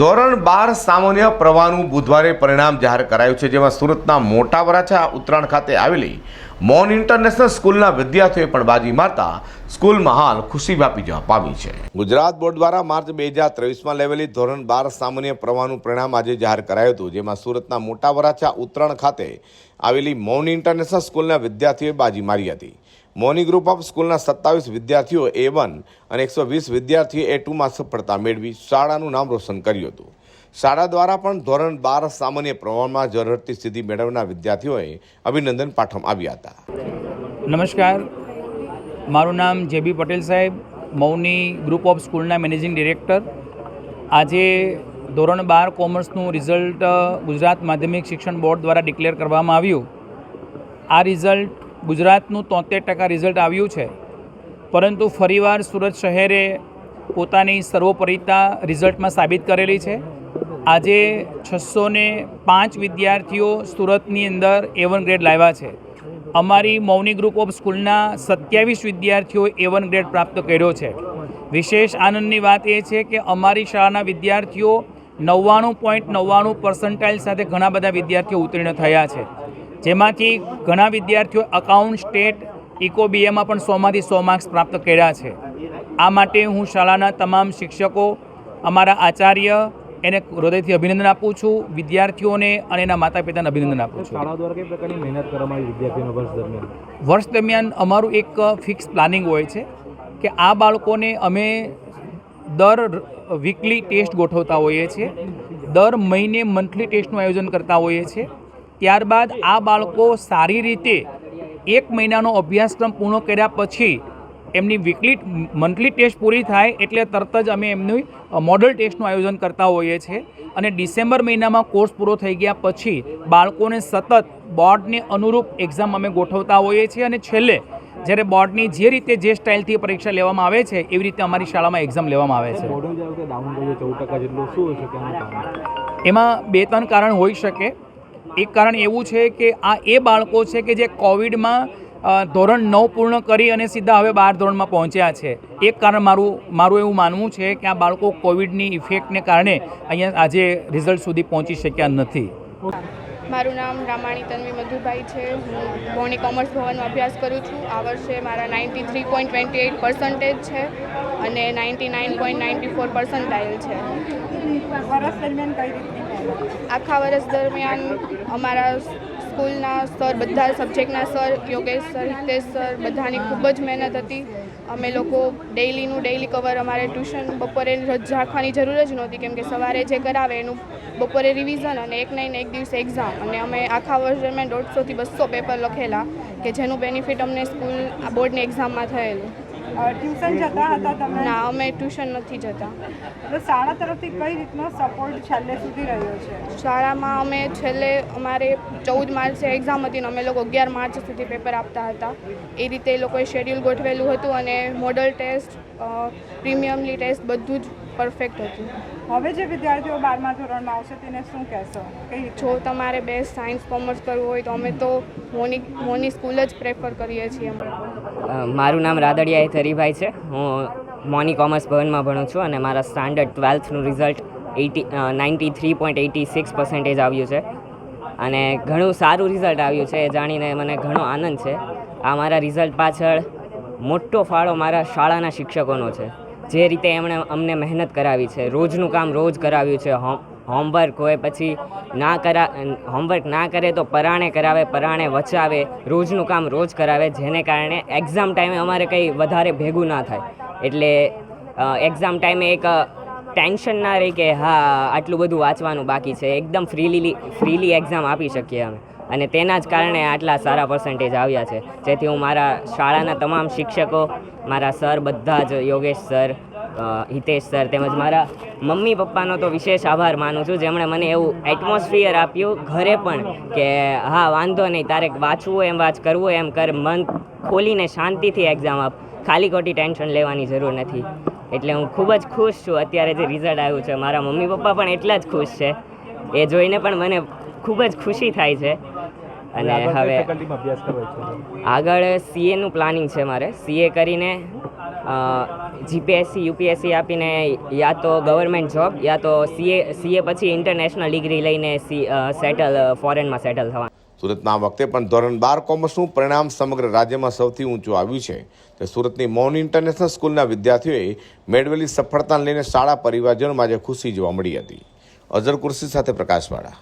ધોરણ બાર સામાન્ય પ્રવાહનું બુધવારે પરિણામ જાહેર કરાયું છે, જેમાં સુરતના મોટા વરાછા ઉત્તરાયણ ખાતે આવેલી મોન ઇન્ટરનેશનલ સ્કૂલના વિદ્યાર્થીઓએ પણ બાજી મારતા સ્કૂલમાં હાલ ખુશી વ્યાપી જવા પામી છે. ગુજરાત બોર્ડ દ્વારા માર્ચ બે હજાર ત્રેવીસમાં લેવેલી ધોરણ બાર સામાન્ય પ્રવાહનું પરિણામ આજે જાહેર કરાયું હતું, જેમાં સુરતના મોટા વરાછા ઉત્તરાયણ ખાતે આવેલી મૌન ઇન્ટરનેશનલ સ્કૂલના વિદ્યાર્થીઓએ બાજી મારી હતી. મોની ગ્રુપ ઓફ સ્કૂલના સત્તાવીસ વિદ્યાર્થીઓ એ વન અને એકસો વીસ વિદ્યાર્થીઓ એ ટુમાં સફળતા મેળવી શાળાનું નામ રોશન કર્યું હતું. શાળા દ્વારા પણ ધોરણ બાર સામાન્ય પ્રમાણમાં જરૂરતી સ્થિતિ મેળવનાર વિદ્યાર્થીઓએ અભિનંદન પાઠવવામાં આવ્યા હતા. નમસ્કાર. મારું નામ જેબી પટેલ સાહેબ, મૌની ગ્રુપ ઓફ સ્કૂલના મેનેજિંગ ડિરેક્ટર. આજે ધોરણ બાર કોમર્સનું રિઝલ્ટ ગુજરાત માધ્યમિક શિક્ષણ બોર્ડ દ્વારા ડિક્લેર કરવામાં આવ્યું. આ રિઝલ્ટ ગુજરાતનું તોતેર ટકા રિઝલ્ટ આવ્યું છે. પરંતુ ફરીવાર સુરત શહેરે પોતાની સર્વોપરિતા રિઝલ્ટમાં સાબિત કરેલી છે. આજે છસો ને પાંચ વિદ્યાર્થીઓ સુરતની અંદર એ વન ગ્રેડ લાવ્યા છે. અમારી મૌની ગ્રુપ ઓફ સ્કૂલના સત્યાવીસ વિદ્યાર્થીઓએ એ વન ગ્રેડ પ્રાપ્ત કર્યો છે. વિશેષ આનંદની વાત એ છે કે અમારી શાળાના વિદ્યાર્થીઓ નવ્વાણું પોઈન્ટ નવ્વાણું પર્સન્ટાઇલ સાથે ઘણા બધા વિદ્યાર્થીઓ ઉત્તીર્ણ થયા છે. જેમાંથી ઘણા વિદ્યાર્થીઓ અકાઉન્ટ સ્ટેટ ઇકો બીએમાં પણ સોમાંથી સો માર્ક્સ પ્રાપ્ત કર્યા છે. આ માટે હું શાળાના તમામ શિક્ષકો અમારા આચાર્ય એને હૃદયથી અભિનંદન આપું છું વિદ્યાર્થીઓને અને એના માતા પિતાને અભિનંદન આપું છું. શાળા દ્વારા કઈ પ્રકારની મહેનત કરવામાં આવી વિદ્યાર્થીઓના વર્ષ દરમિયાન? વર્ષ દરમિયાન અમારું એક ફિક્સ પ્લાનિંગ હોય છે કે આ બાળકોને અમે દર વીકલી ટેસ્ટ ગોઠવતા હોઈએ છીએ. દર મહિને મંથલી ટેસ્ટનું આયોજન કરતા હોઈએ છીએ. ત્યારબાદ આ બાળકો સારી રીતે એક મહિનાનો અભ્યાસક્રમ પૂર્ણ કર્યા પછી એમની વીકલી મંથલી ટેસ્ટ પૂરી થાય એટલે તરત જ અમે એમની મોડલ ટેસ્ટનું આયોજન કરતા હોઈએ છીએ. અને ડિસેમ્બર મહિનામાં કોર્સ પૂરો થઈ ગયા પછી બાળકોને સતત બોર્ડને અનુરૂપ એક્ઝામ અમે ગોઠવતા હોઈએ છીએ અને છેલ્લે જ્યારે બોર્ડની જે રીતે જે સ્ટાઇલથી પરીક્ષા લેવામાં આવે છે એવી રીતે અમારી શાળામાં એક્ઝામ લેવામાં આવે છે. એમાં બે ત્રણ કારણ હોઈ શકે. એક કારણ એવું છે કે આ એ બાળકો છે કે જે કોવિડમાં ધોરણ નવ પૂર્ણ કરી અને સીધા હવે બાર ધોરણમાં પહોંચ્યા છે. એક કારણ મારું મારું એવું માનવું છે કે આ બાળકો કોવિડની ઇફેક્ટને કારણે અહીંયા આજે રિઝલ્ટ સુધી પહોંચી શક્યા નથી. મારું નામ રામાણી તન્વી મધુભાઈ છે. હું ભોણી કોમર્સ ભવનમાં અભ્યાસ કરું છું. આ વર્ષે મારા ninety three point twenty eight percentage છે અને ninety nine point ninety four percentile છે. વર્ષ દરમિયાન કઈ મહેનત આખા વર્ષ દરમિયાન અમારા સ્કૂલના સર, બધા સબ્જેક્ટના sir, Yogesh sir, Hitesh sir, બધાની ખૂબ જ મહેનત હતી. અમે લોકો ડેઇલીનું ડેઇલી કવર અમારે ટ્યુશન બપોરે રજ રાખવાની જરૂર જ નહોતી, કેમ કે સવારે જે કરાવે એનું બપોરે રિવિઝન અને એક નહીં એક દિવસે એક્ઝામ અને અમે આખા વર્ષ દરમિયાન દોઢસોથી બસો પેપર લખેલા, કે જેનું બેનિફિટ અમને સ્કૂલ બોર્ડની એક્ઝામમાં થયેલું. ટ્યુશન જતા હતા તમે? ના અમે ટ્યુશન નથી જતા. તો શાળા તરફથી કઈ રીતનો સપોર્ટ છેલ્લે સુધી રહ્યો છે? શાળામાં અમે છેલ્લે અમારે ચૌદ માર્ચે એક્ઝામ હતી ને અમે લોકો અગિયાર માર્ચ સુધી પેપર આપતા હતા. એ રીતે એ લોકોએ શેડ્યુલ ગોઠવેલું હતું અને મોડલ ટેસ્ટ પ્રીમિયમલી ટેસ્ટ બધું જ પરફેક્ટ હતું. હવે જે વિદ્યાર્થીઓ બારમા ધોરણમાં આવશે તેને શું કહેશો? જો તમારે બેસ્ટ સાયન્સ કોમર્સ કરવું હોય તો અમે તો મોની મોની સ્કૂલ જ પ્રેફર કરીએ છીએ. મારું નામ રાદડિયા એ હરીભાઈ છે. હું મોની કોમર્સ ભવનમાં ભણું છું અને મારા standard ટ્વેલ્થનું result eighty ninety three point eighty six percentage આવ્યું છે. અને ઘણું સારું રિઝલ્ટ આવ્યું છે, એ જાણીને મને ઘણો આનંદ છે. આ મારા રિઝલ્ટ પાછળ મોટો ફાળો મારા શાળાના શિક્ષકોનો છે. જે રીતે એમણે અમને મહેનત કરાવી છે, રોજનું કામ રોજ કરાવ્યું છે હોમ હોમવર્ક હોય પછી ના કરા, હોમવર્ક ના કરે તો પરાણે કરાવે, પરાણે વચાવે, રોજનું કામ રોજ કરાવે, જેને કારણે એક્ઝામ ટાઈમે અમારે કંઈ વધારે ભેગું ના થાય. એટલે એક્ઝામ ટાઈમે એક ટેન્શન ના રહે કે હા, આટલું બધું વાંચવાનું બાકી છે. એકદમ ફ્રીલી ફ્રીલી એક્ઝામ આપી શકીએ અમે. અને તેના જ કારણે આટલા સારા પર્સન્ટેજ આવ્યા છે. જેથી હું મારા શાળાના તમામ શિક્ષકો, મારા સર બધા જ યોગેશ સર હિતેશ સર તેમજ મારા મમ્મી પપ્પાનો તો વિશેષ આભાર માનું છું. જેમણે મને એવું એટમોસ્ફિયર આપ્યું ઘરે પણ કે હા વાંધો નહીં તારે વાંચવું એમ વાંચ કરવું એમ કર મન ખોલીને શાંતિથી એક્ઝામ આપ. ખાલી ખોટી ટેન્શન લેવાની જરૂર નથી. એટલે હું ખૂબ જ ખુશ છું અત્યારે જે રિઝલ્ટ આવ્યું છે. મારા મમ્મી પપ્પા પણ એટલા જ ખુશ છે. એ જોઈને પણ મને ખૂબ જ ખુશી થાય છે. અને હવે આગળ સીએનું પ્લાનિંગ છે મારે. સીએ કરીને જીપીએસસી યુપીએસસી આપીને યા તો ગવર્મેન્ટ જોબ યા તો સીએ સીએ પછી ઇન્ટરનેશનલ ડિગ્રી લઈને સી સેટલ ફોરેનમાં સેટલ થવા સુરતમાં આ વખતે પણ ધોરણ બાર કોમર્સનું પરિણામ સમગ્ર રાજ્યમાં સૌથી ઊંચું આવ્યું છે. તે સુરતની મૌન ઇન્ટરનેશનલ સ્કૂલના વિદ્યાર્થીઓએ મેળવેલી સફળતાને લઈને શાળા પરિવારજનોમાં આજે ખુશી જોવા મળી હતી. અઝર કુર્સી સાથે પ્રકાશવાળા.